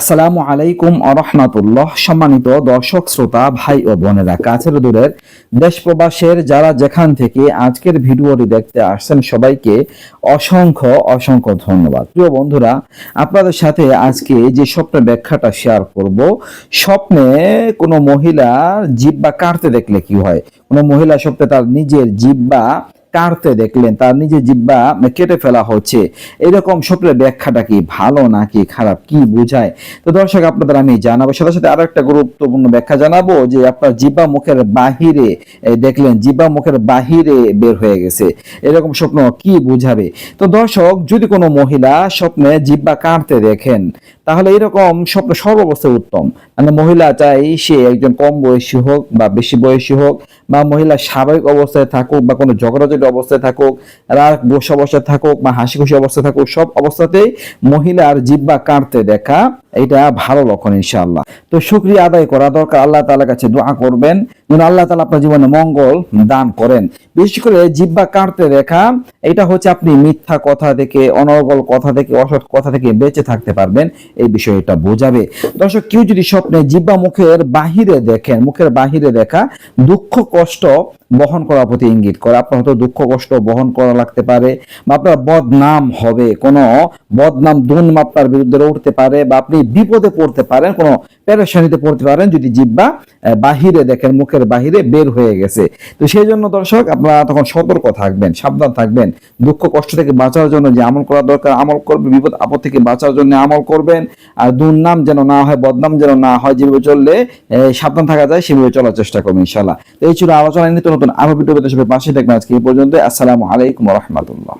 আসসালামু আলাইকুম আরহামাতুল্লাহ সম্মানিত দর্শক, শ্রোতা, ভাই ও বোনেরা, কাছের দূরের দেশ প্রবাসের যারা যেখান থেকে আজকের ভিডিওটি দেখতে আসছেন, সবাইকে অসংখ্য অসংখ্য ধন্যবাদ। প্রিয় বন্ধুরা, আপনাদের সাথে আজকে যে স্বপ্নের ব্যাখ্যাটা শেয়ার করব, স্বপ্নে কোনো মহিলার জিব্বা কাটতে দেখলে কি হয়? কোনো মহিলা স্বপ্নে তার নিজের জিব্বা কাটতে দেখলেন, তার নিজের জিব্বা কেটে ফেলা হচ্ছে। এরকম স্বপ্নের ব্যাখ্যাটা কি ভালো নাকি খারাপ? কি বোঝায়? তো দর্শক, আপনাদের আমি জানাব। সাথে সাথে আরও একটা গুরুত্বপূর্ণ ব্যাখ্যা জানাব যে আপনার জিব্বা মুখের বাহিরে দেখলেন জিব্বা মুখের বাহিরে বের হয়ে গেছে। এরকম স্বপ্ন কি বুঝাবে? তো দর্শক, যদি কোনো মহিলা স্বপ্নে জিব্বা কাটতে দেখেন, তাহলে এরকম স্বপ্ন সর্বাবস্থায় উত্তম। মানে মহিলা চাই সে একজন কম বয়সী হোক বা বেশি বয়সী হোক, বা মহিলা স্বাভাবিক অবস্থায় থাকুক বা কোনো ঝগড়াঝাটি অবস্থায় থাকুক, রাগ, বসে অবস্থায় থাকুক বা হাসি খুশি অবস্থায় থাকুক, সব অবস্থাতেই মহিলার জিব্বা কাটতে দেখা এটা ভালো লক্ষণ ইনশাআল্লাহ। তো শুক্রিয়া আদায় করা দরকার, আল্লাহ তাআলার কাছে দোয়া করবেন, যেন আল্লাহ তালা আপনার জীবনে মঙ্গল দান করেন। বিশেষ করে জিব্বা কাটতে দেখা এটা হচ্ছে আপনি মিথ্যা কথা থেকে, অনর্গল কথা থেকে, অসৎ কথা থেকে বেঁচে থাকতে পারবেন, এই বিষয়টা বোঝাবে। দর্শক, কেউ যদি স্বপ্নে জিব্বা মুখের বাহিরে দেখেন, মুখের বাহিরে দেখা, দুঃখ, কষ্ট বহন করার প্রতি ইঙ্গিত করে। আপনার হয়তো দুঃখ, কষ্ট বহন করা লাগতে পারে, বা আপনার বদনাম হবে। কোনো বদনাম দুর্নাম আপনার বিরুদ্ধে উঠতে পারে, বা আপনি বিপদে পড়তে পারেন, কোনো পেরেশানিতে পড়তে পারেন, যদি জিব্বা বাহিরে দেখেন, মুখের বাহিরে বের হয়ে গেছে। তো সেই জন্য দর্শক, আপনারা তখন সতর্ক থাকবেন, সাবধান থাকবেন। দুঃখ, কষ্ট থেকে বাঁচার জন্য যে আমল করা দরকার, আমল করবে বিপদ, আপদ থেকে বাঁচার জন্য আমল করবেন। আর দুর্নাম যেন না হয়, বদনাম যেন না হয়, যেভাবে চললে সাবধান থাকা যায়, সেভাবে চলার চেষ্টা করবেন ইনশাল্লাহ তো এই ছিল আলোচনা, নিত্য নতুন আরও ভিডিও পেতে সবাই পাশে থাকবেন আজকে এই পর্যন্ত আসসালামু আলাইকুম রহমতুল্লাহ।